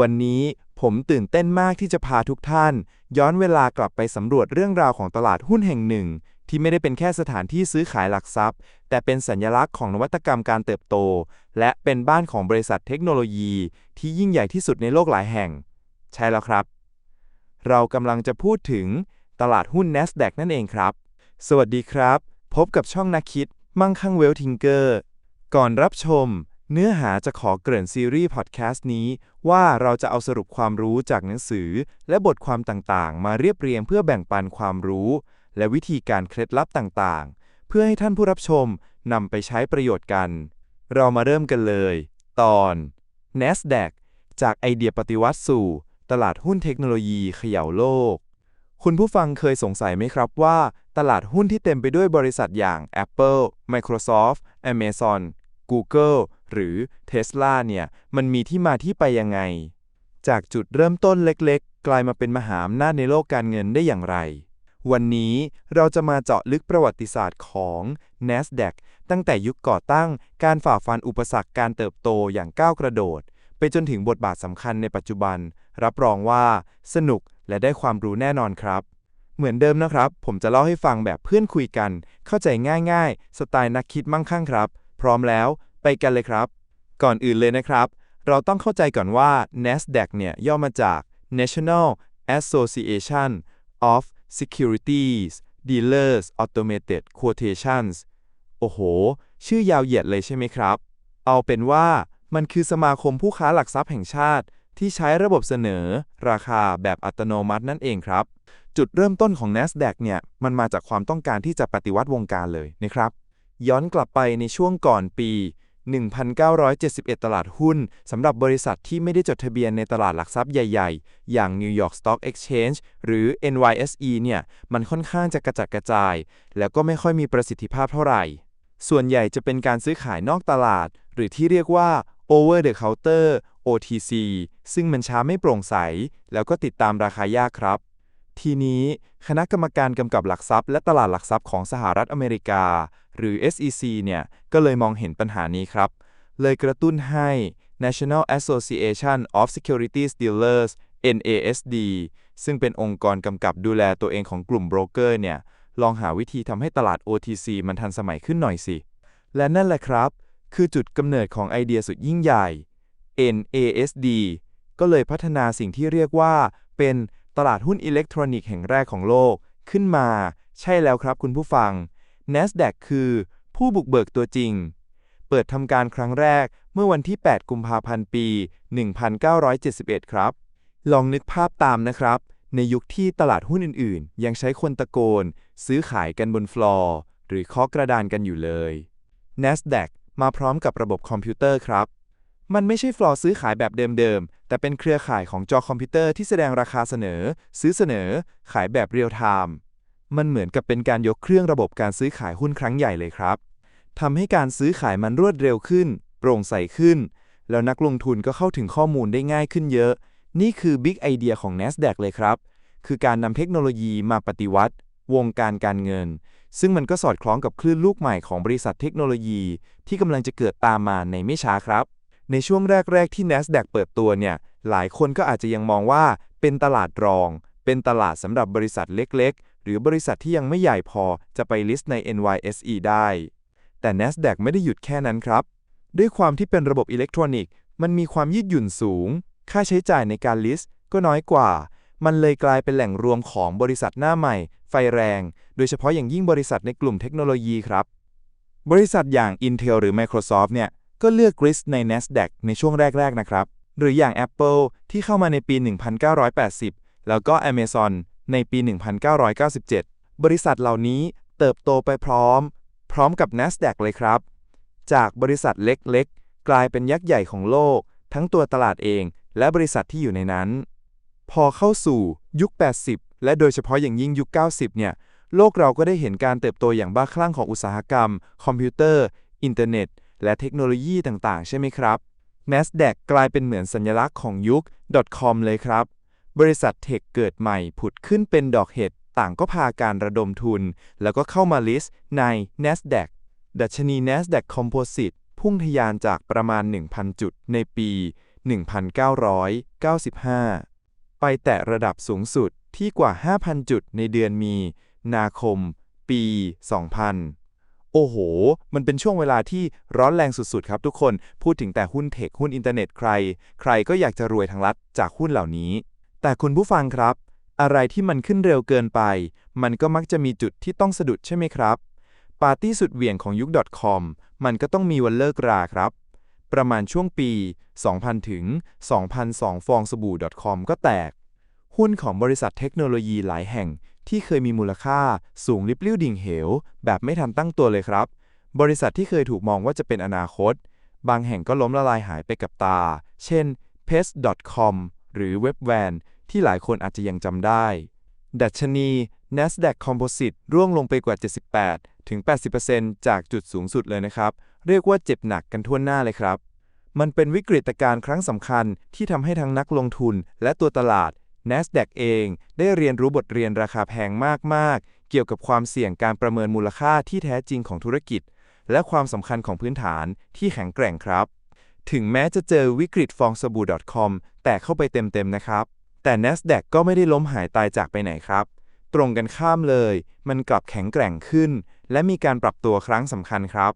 วันนี้ผมตื่นเต้นมากที่จะพาทุกท่าน ย้อนเวลากลับไปสำรวจเรื่องราวของตลาดหุ้นแห่งหนึ่ง ที่ไม่ได้เป็นแค่สถานที่ซื้อขายหลักทรัพย์ แต่เป็นสัญลักษณ์ของนวัตกรรมการเติบโต และเป็นบ้านของบริษัทเทคโนโลยี ที่ยิ่งใหญ่ที่สุดในโลกหลายแห่ง ใช่แล้วครับ เรากำลังจะพูดถึงตลาดหุ้น NASDAQ นั่นเองครับ สวัสดีครับ พบกับช่องนักคิด มั่งคั่งเวลทิงเกอร์ ก่อนรับชม เนื้อหาจะขอเกริ่นซีรีส์พอดแคสต์นี้ ว่าเราจะเอาสรุปความรู้จากหนังสือ และบทความต่างๆ มาเรียบเรียงเพื่อแบ่งปันความรู้ และวิธีการเคล็ดลับต่างๆ เพื่อให้ท่านผู้รับชมนำไปใช้ประโยชน์กัน เรามาเริ่มกันเลย ตอน NASDAQ จากไอเดียปฏิวัติสู่ ตลาดหุ้นเทคโนโลยีเขย่าโลก คุณผู้ฟังเคยสงสัยไหมครับว่า ตลาดหุ้นที่เต็มไปด้วยบริษัทอย่าง Apple Microsoft Amazon Google หรือ Tesla เนี่ย มันมีที่มาที่ไปยังไง จากจุดเริ่มต้นเล็กๆ กลายมาเป็นมหาอำนาจในโลกการเงินได้อย่างไร วันนี้เราจะมาเจาะลึกประวัติศาสตร์ของ NASDAQ ตั้งแต่ยุคก่อตั้งการฝ่าฟันอุปสรรคการเติบโตอย่างก้าวกระโดด ไปจนถึงบทบาทสำคัญในปัจจุบัน รับรองว่าสนุกและได้ความรู้แน่นอนครับเหมือนเดิมนะครับ ผมจะเล่าให้ฟังแบบเพื่อนคุยกัน เข้าใจง่ายๆ สไตล์นักคิดมั่งคั่งครับ พร้อมแล้ว ไปกันเลยครับ ก่อนอื่นเลยนะครับ เราต้องเข้าใจก่อนว่า NASDAQ เนี่ยย่อมาจาก National Association of Securities Dealers Automated Quotations โอ้โห ชื่อยาวเหยียดเลยใช่ไหมครับ เอาเป็นว่ามันคือสมาคมผู้ค้าหลักทรัพย์แห่งชาติ ที่ใช้ระบบเสนอ ราคาแบบอัตโนมัตินั่นเองครับ จุดเริ่มต้นของ NASDAQ เนี่ย มันมาจากความต้องการที่จะปฏิวัติวงการเลยนะครับ ย้อนกลับไปในช่วงก่อนปี 1971 ตลาดหุ้น สำหรับบริษัทที่ไม่ได้จดทะเบียนในตลาดหลักทรัพย์ใหญ่ ๆ อย่าง New York Stock Exchange หรือ NYSE เนี่ย มันค่อนข้างจะกระจัดกระจาย แล้วก็ไม่ค่อยมีประสิทธิภาพเท่าไหร่ ส่วนใหญ่จะเป็นการซื้อขายนอกตลาด หรือที่เรียกว่า over the counter OTC ซึ่งมันช้าไม่โปร่งใส แล้วก็ติดตามราคายากครับ ทีนี้คณะกรรมการกำกับหลักทรัพย์และตลาดหลักทรัพย์ของสหรัฐอเมริกา หรือ SEC เนี่ย ก็เลยมองเห็นปัญหานี้ครับ เลยกระตุ้นให้ National Association of Securities Dealers NASD ซึ่งเป็นองค์กรกำกับดูแลตัวเองของกลุ่มโบรกเกอร์เนี่ย ลองหาวิธีทำให้ตลาด OTC มันทันสมัยขึ้นหน่อยสิ และนั่นแหละครับ คือจุดกำเนิดของไอเดียสุดยิ่งใหญ่ NASD ก็เลยพัฒนาสิ่งที่เรียกว่าเป็น ตลาดหุ้นอิเล็กทรอนิกส์แห่งแรกของโลก ขึ้นมา ใช่แล้วครับคุณผู้ฟัง NASDAQ คือ ผู้บุกเบิกตัวจริง เปิดทำการครั้งแรกเมื่อวันที่ 8 กุมภาพันธ์ ปี 1971 ครับ ลองนึกภาพตามนะครับ ในยุคที่ตลาดหุ้นอื่นๆ ยังใช้คนตะโกน ซื้อขายกันบนฟลอร์ หรือเคาะกระดานกันอยู่เลย NASDAQ มาพร้อมกับระบบคอมพิวเตอร์ครับ มันไม่ใช่ฟลอร์ซื้อขายแบบเดิมๆ แต่เป็นเครือข่ายของจอคอมพิวเตอร์ที่แสดงราคาเสนอ ซื้อเสนอ ขายแบบเรียลไทม์มันเหมือนกับเป็นการยกเครื่องระบบการซื้อขายหุ้นครั้งใหญ่เลยครับทำให้การซื้อขายมันรวดเร็วขึ้น โปร่งใสขึ้น แล้วนักลงทุนก็เข้าถึงข้อมูลได้ง่ายขึ้นเยอะ นี่คือบิ๊กไอเดียของ NASDAQ เลยครับ คือการนำเทคโนโลยีมาปฏิวัติ วงการการเงิน ซึ่งมันก็สอดคล้องกับคลื่นลูกใหม่ของบริษัทเทคโนโลยี ที่กำลังจะเกิดตามมาในไม่ช้าครับ ในช่วงแรก ๆ ที่ NASDAQ เปิดตัวเนี่ย หลายคนก็อาจจะยังมองว่าเป็นตลาดรอง เป็นตลาดสำหรับบริษัทเล็ก ๆ หรือบริษัทที่ยังไม่ใหญ่พอจะไปลิสต์ใน NYSE ได้ แต่ NASDAQ ไม่ได้หยุดแค่นั้นครับ ด้วยความที่เป็นระบบอิเล็กทรอนิกส์ มันมีความยืดหยุ่นสูง ค่าใช้จ่ายในการลิสต์ก็น้อยกว่า มันเลยกลายเป็นแหล่งรวมของบริษัทหน้าใหม่ ไฟแรง โดยเฉพาะอย่างยิ่งบริษัทในกลุ่มเทคโนโลยีครับ บริษัทอย่าง Intel หรือ Microsoft เนี่ย ก็เลือกกริสใน NASDAQ ในช่วงแรก ๆ นะครับ หรืออย่าง Apple ที่เข้ามาในปี 1980 แล้วก็ Amazon ในปี 1997 บริษัทเหล่านี้เติบโตไปพร้อม พร้อมกับ NASDAQ เลยครับ จากบริษัทเล็ก ๆ กลายเป็นยักษ์ใหญ่ของโลก ทั้งตัวตลาดเองและบริษัทที่อยู่ในนั้น พอเข้าสู่ยุค 80 และโดยเฉพาะอย่างยิ่งยุค 90 เนี่ย โลกเราก็ได้เห็นการเติบโตอย่างบ้าคลั่งของอุตสาหกรรม คอมพิวเตอร์ อินเทอร์เน็ต และเทคโนโลยีต่างๆ ใช่ไหมครับ NASDAQ กลายเป็นเหมือนสัญลักษณ์ของยุค .com เลยครับ บริษัทเทคเกิดใหม่ผุดขึ้นเป็นดอกเห็ด ต่างก็พาการระดมทุน แล้วก็เข้ามาลิสต์ใน NASDAQ ดัชนี NASDAQ Composite พุ่งทะยานจากประมาณ 1,000 จุดในปี 1,995 ไปแตะระดับสูงสุดที่กว่า 5,000 จุดในเดือนมีนาคม ปี 2000 โอ้โห มันเป็นช่วงเวลาที่ร้อนแรงสุดๆ ครับทุกคน พูดถึงแต่หุ้นเทคหุ้นอินเทอร์เน็ตใคร ใครก็อยากจะรวยทางลัดจากหุ้นเหล่านี้ แต่คุณผู้ฟังครับ อะไรที่มันขึ้นเร็วเกินไป มันก็มักจะมีจุดที่ต้องสะดุดใช่ไหมครับ ปาร์ตี้สุดเหวี่ยงของยุค .com มันก็ต้องมีวันเลิกราครับ ประมาณช่วงปี 2000 ถึง 2002 ฟองสบู่ .com ก็แตก หุ้นของบริษัทเทคโนโลยีหลายแห่ง ที่เคยมีมูลค่าสูงลิบลิ่วดิ่งเหว แบบไม่ทันตั้งตัวเลยครับ บริษัทที่เคยถูกมองว่าจะเป็นอนาคต บางแห่งก็ล้มละลายหายไปกับตา เช่น pest.com หรือ Webvan ที่หลายคนอาจจะยังจำได้ ดัชนี NASDAQ Composite ร่วงลงไปกว่า 78 ถึง 80%จากจุดสูงสุดเลยนะครับ เรียกว่าเจ็บหนักกันทั่วหน้าเลยครับ มันเป็นวิกฤตการณ์ครั้งสำคัญที่ทำให้ทั้งนักลงทุนและตัวตลาด NASDAQ เองได้เรียนรู้บทเรียนราคาแพงมาก ๆ เกี่ยวกับความเสี่ยงการประเมินมูลค่าที่แท้จริงของธุรกิจ และความสำคัญของพื้นฐานที่แข็งแกร่งครับ ถึงแม้จะเจอวิกฤตฟองสบู่ .com แต่เข้าไปเต็ม ๆ นะครับ แต่ NASDAQ ก็ไม่ได้ล้มหายตายจากไปไหนครับ ตรงกันข้ามเลย มันกลับแข็งแกร่งขึ้น และมีการปรับตัวครั้งสำคัญครับ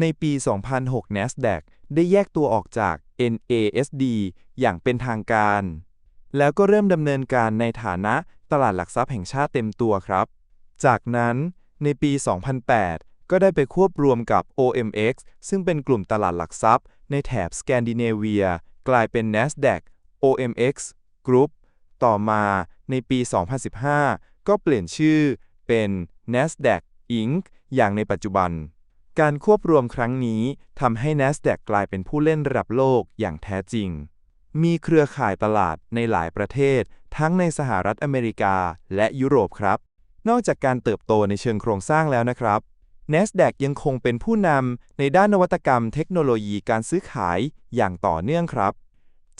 ในปี 2006 NASDAQ ได้แยกตัวออกจาก NASD อย่างเป็นทางการ แล้วก็เริ่มดำเนินการในฐานะตลาดหลักทรัพย์แห่งชาติเต็มตัวครับ จากนั้นในปี 2008 ก็ได้ไปควบรวมกับ OMX ซึ่งเป็นกลุ่มตลาดหลักทรัพย์ ในแถบสแกนดิเนเวีย กลายเป็น NASDAQ OMX Group ต่อมาในปี 2015 ก็เปลี่ยนชื่อเป็น NASDAQ Inc. อย่างในปัจจุบัน การควบรวมครั้งนี้ทำให้ NASDAQ กลายเป็นผู้เล่นระดับโลกอย่างแท้จริง มีเครือข่ายตลาดในหลายประเทศ ทั้งในสหรัฐอเมริกาและยุโรปครับ นอกจากการเติบโตในเชิงโครงสร้างแล้วนะครับ NASDAQ ยังคงเป็นผู้นำในด้านนวัตกรรมเทคโนโลยีการซื้อขายอย่างต่อเนื่องครับ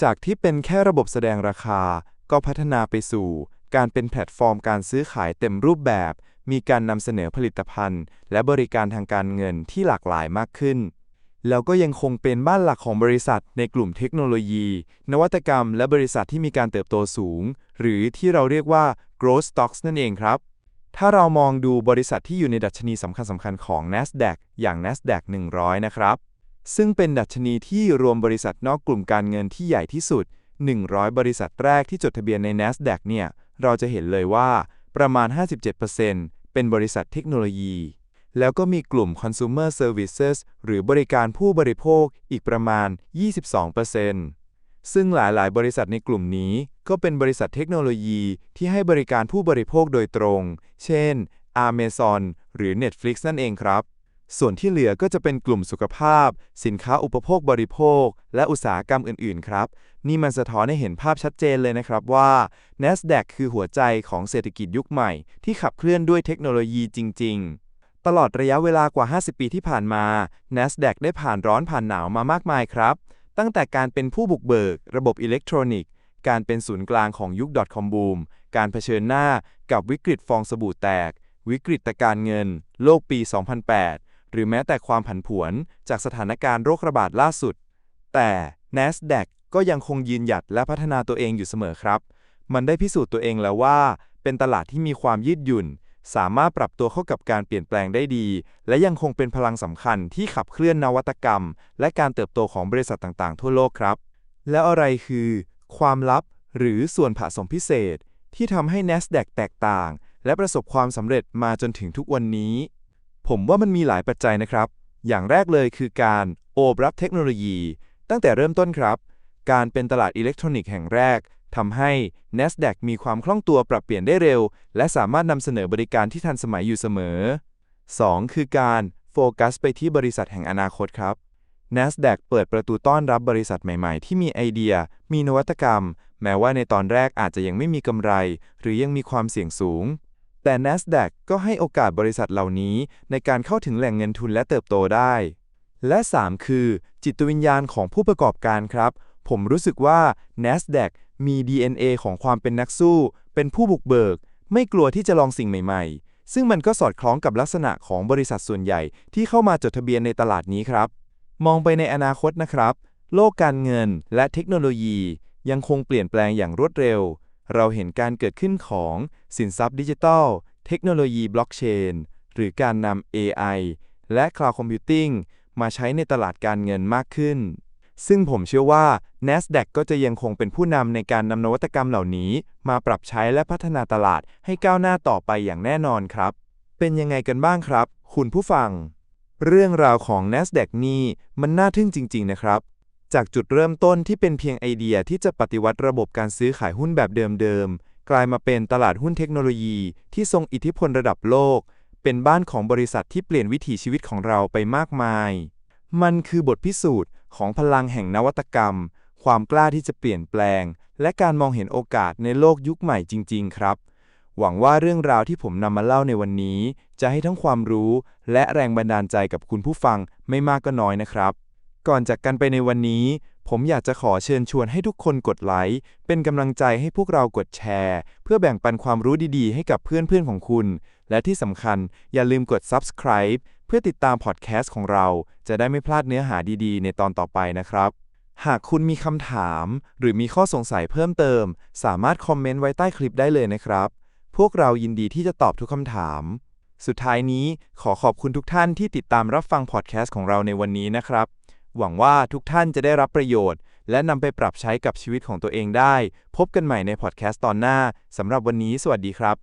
จากที่เป็นแค่ระบบแสดงราคา ก็พัฒนาไปสู่การเป็นแพลตฟอร์มการซื้อขายเต็มรูปแบบ มีการนำเสนอผลิตภัณฑ์ และบริการทางการเงินที่หลากหลายมากขึ้น แล้วก็ยังคงเป็นบ้านหลักของบริษัทในกลุ่มเทคโนโลยี นวัตกรรม และบริษัทที่มีการเติบโตสูง หรือที่เราเรียกว่า growth stocks นั่นเองครับ ถ้าเรามองดูบริษัทที่อยู่ในดัชนีสำคัญสำคัญของ NASDAQ อย่าง NASDAQ 100 นะครับ ซึ่งเป็นดัชนีที่รวมบริษัทนอกกลุ่มการเงินที่ใหญ่ที่สุด 100 บริษัทแรกที่จดทะเบียนใน NASDAQ เนี่ย เราจะเห็นเลยว่าประมาณ 57%เป็นบริษัทเทคโนโลยี แล้วก็มีกลุ่ม consumer services หรือบริการผู้บริโภคอีกประมาณ 22%ซึ่งหลาย ๆ บริษัทในกลุ่มนี้ ก็เป็นบริษัทเทคโนโลยีที่ให้บริการผู้บริโภคโดยตรง เช่น Amazon หรือ Netflix นั่นเองครับ ส่วนที่เหลือก็จะเป็นกลุ่มสุขภาพ สินค้าอุปโภคบริโภค และอุตสาหกรรมอื่น ๆ ครับ นี่มันสะท้อนให้เห็นภาพชัดเจนเลยนะครับว่า NASDAQ คือหัวใจของเศรษฐกิจยุคใหม่ที่ขับเคลื่อนด้วยเทคโนโลยีจริง ๆ ตลอดระยะเวลากว่า 50 ปีที่ผ่านมา NASDAQ ได้ผ่านร้อนผ่านหนาวมามากมายครับ ตั้งแต่การเป็นผู้บุกเบิก ระบบอิเล็กทรอนิกส์ การเป็นศูนย์กลางของยุค .com boom การเผชิญหน้ากับวิกฤตฟองสบู่แตก วิกฤตการเงิน โลกปี 2008 หรือแม้แต่ความผันผวนจากสถานการณ์โรคระบาดล่าสุด แต่ NASDAQ ก็ยังคงยืนหยัดและพัฒนาตัวเองอยู่เสมอครับ มันได้พิสูจน์ตัวเองแล้วว่า เป็นตลาดที่มีความยืดหยุ่น สามารถปรับตัวเข้ากับการเปลี่ยนแปลงได้ดี และยังคงเป็นพลังสำคัญที่ขับเคลื่อนนวัตกรรม และการเติบโตของบริษัทต่างๆ ทั่วโลกครับ แล้วอะไรคือ ความลับหรือส่วนผสมพิเศษ ที่ทำให้ NASDAQ แตกต่าง และประสบความสำเร็จมาจนถึงทุกวันนี้ ผมว่ามันมีหลายปัจจัยนะครับ อย่างแรกเลยคือการโอบรับเทคโนโลยี ตั้งแต่เริ่มต้นครับ การเป็นตลาดอิเล็กทรอนิกส์แห่งแรก ทำให้ NASDAQ มีความคล่องตัวปรับเปลี่ยนได้เร็ว และสามารถนำเสนอบริการที่ทันสมัยอยู่เสมอ 2. คือการโฟกัสไปที่บริษัทแห่งอนาคตครับ NASDAQ เปิดประตูต้อนรับบริษัทใหม่ๆ ที่มีไอเดีย มีนวัตกรรม แม้ว่าในตอนแรกอาจจะยังไม่มีกำไร หรือยังมีความเสี่ยงสูง แต่ NASDAQ ก็ให้โอกาสบริษัทเหล่านี้ ในการเข้าถึงแหล่งเงินทุนและเติบโตได้ และ 3 คือ จิตวิญญาณของผู้ประกอบการครับ ผมรู้สึกว่า NASDAQ มี DNA ของความเป็นนักสู้ เป็นผู้บุกเบิก ไม่กลัวที่จะลองสิ่งใหม่ ๆ ซึ่งมันก็สอดคล้องกับลักษณะของบริษัทส่วนใหญ่ที่เข้ามาจดทะเบียนในตลาดนี้ครับ มองไปในอนาคตนะครับ โลกการเงินและเทคโนโลยี ยังคงเปลี่ยนแปลงอย่างรวดเร็ว เราเห็นการเกิดขึ้นของสินทรัพย์ดิจิทัล เทคโนโลยีบล็อกเชนหรือการนำ AI และ Cloud Computing มาใช้ในตลาดการเงินมากขึ้น ซึ่งผมเชื่อว่า NASDAQ ก็จะยังคงเป็นผู้นำในการนำนวัตกรรมเหล่านี้ มาปรับใช้และพัฒนาตลาดให้ก้าวหน้าต่อไปอย่างแน่นอนครับ เป็นยังไงกันบ้างครับ คุณผู้ฟัง เรื่องราวของ NASDAQ นี่มันน่าทึ่งจริง ๆ นะครับ จากจุดเริ่มต้นที่เป็นเพียงไอเดียที่จะปฏิวัติระบบการซื้อขายหุ้นแบบเดิมๆ กลายมาเป็นตลาดหุ้นเทคโนโลยีที่ทรงอิทธิพลระดับโลก เป็นบ้านของบริษัทที่เปลี่ยนวิถีชีวิตของเราไปมากมาย มันคือบทพิสูจน์ ของพลังแห่งนวัตกรรม ความกล้าที่จะเปลี่ยนแปลง และการมองเห็นโอกาสในโลกยุคใหม่จริง ๆ ครับ หวังว่าเรื่องราวที่ผมนำมาเล่าในวันนี้ จะให้ทั้งความรู้ และแรงบันดาลใจกับคุณผู้ฟังไม่มากก็น้อยนะครับ ก่อนจากกันไปในวันนี้ ผมอยากจะขอเชิญชวนให้ทุกคนกดไลค์เป็นกำลังใจให้พวกเรากดแชร์ เพื่อแบ่งปันความรู้ดีๆ ให้กับเพื่อนๆของคุณ และที่สำคัญอย่าลืมกด subscribe เพื่อติดตามพอดแคสต์ของเราจะได้ไม่พลาดเนื้อหาดีๆ ในตอนต่อไปนะครับ หากคุณมีคำถาม หรือมีข้อสงสัยเพิ่มเติม สามารถคอมเมนต์ไว้ใต้คลิปได้เลยนะครับ พวกเรายินดีที่จะตอบทุกคำถาม สุดท้ายนี้ขอขอบคุณทุกท่านที่ติดตามรับฟังพอดแคสต์ของเราในวันนี้นะครับ หวังว่าทุกท่านจะได้รับประโยชน์ และนำไปปรับใช้กับชีวิตของตัวเองได้ พบกันใหม่ในพอดแคสต์ตอนหน้าสำหรับวันนี้ สวัสดีครับ